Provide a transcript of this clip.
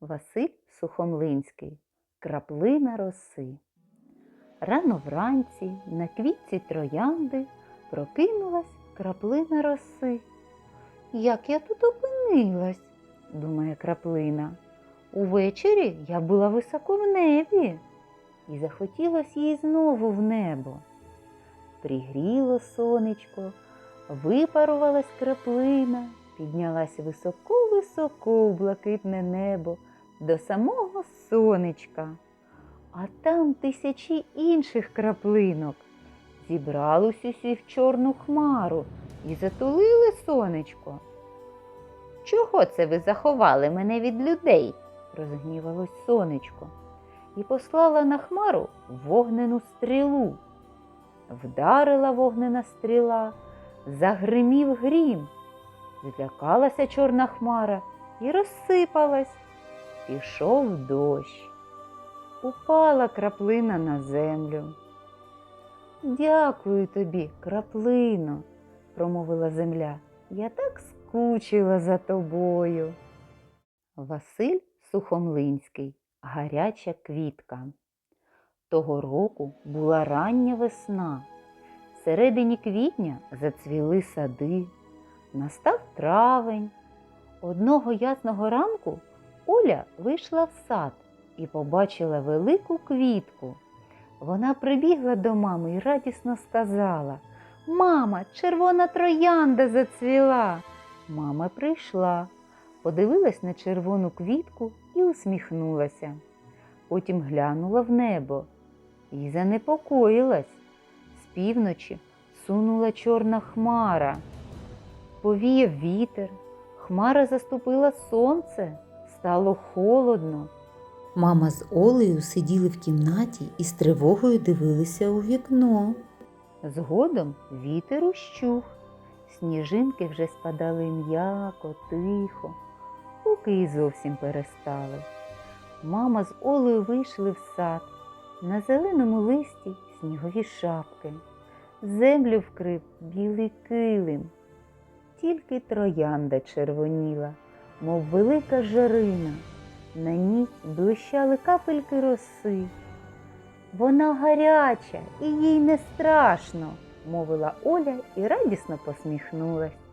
Василь Сухомлинський. Краплина роси. Рано вранці на квітці троянди прокинулась краплина роси. Як я тут опинилась, думає краплина. Увечері я була високо в небі, і захотілось їй знову в небо. Пригріло сонечко, випарувалась краплина, піднялась високо-високо в блакитне небо до самого сонечка. А там тисячі інших краплинок. Зібрались усі в чорну хмару і затулили сонечко. Чого це ви заховали мене від людей? розгнівалось сонечко, і послала на хмару вогнену стрілу. Вдарила вогнена стріла, загримів грім. Злякалася чорна хмара і розсипалась. Пішов дощ. Упала краплина на землю. Дякую тобі, краплино, промовила земля. Я так скучила за тобою. Василь Сухомлинський. Гаряча квітка. Того року була рання весна. Всередині квітня зацвіли сади. Настав травень. Одного ясного ранку Оля вийшла в сад і побачила велику квітку. Вона прибігла до мами і радісно сказала Мама, червона троянда зацвіла. Мама прийшла, подивилась на червону квітку і усміхнулася. Потім глянула в небо і занепокоїлась. З півночі сунула чорна хмара. Повіяв вітер, хмара заступила сонце, стало холодно. Мама з Олею сиділи в кімнаті і з тривогою дивилися у вікно. Згодом вітер ущух, сніжинки вже спадали м'яко, тихо, поки й зовсім перестали. Мама з Олею вийшли в сад. На зеленому листі снігові шапки. Землю вкрив білий килим. Тільки троянда червоніла, мов велика жарина. На ній блищали капельки роси. Вона гаряча і їй не страшно, мовила Оля і радісно посміхнулась.